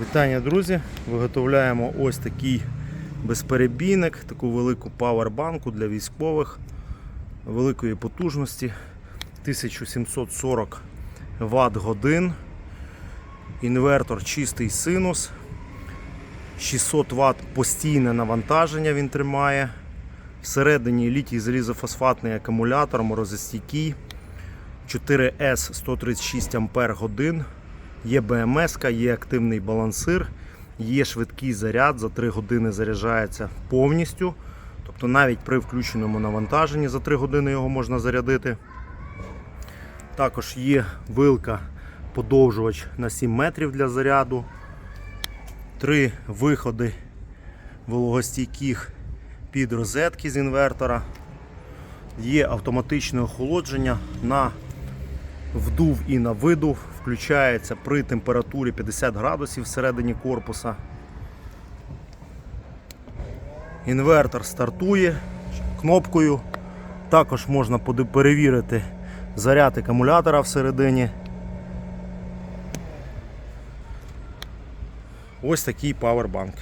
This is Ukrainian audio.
Вітання, друзі! Виготовляємо ось такий безперебійник, таку велику павербанку для військових великої потужності 1740 Вт годин. Інвертор чистий синус. 600 Вт постійне навантаження він тримає. Всередині літій залізофосфатний акумулятор, морозостійкий. 4С 136 Ампер годин. Є БМС, є активний балансир, є швидкий заряд, за 3 години заряджається повністю. Тобто навіть при включеному навантаженні за 3 години його можна зарядити. Також є вилка подовжувач на 7 метрів для заряду. Три виходи вологостійких під розетки з інвертора. Є автоматичне охолодження на вдув і на видув. Включається при температурі 50 градусів всередині корпуса. Інвертор стартує кнопкою. Також можна перевірити заряд акумулятора всередині. Ось такий павербанк.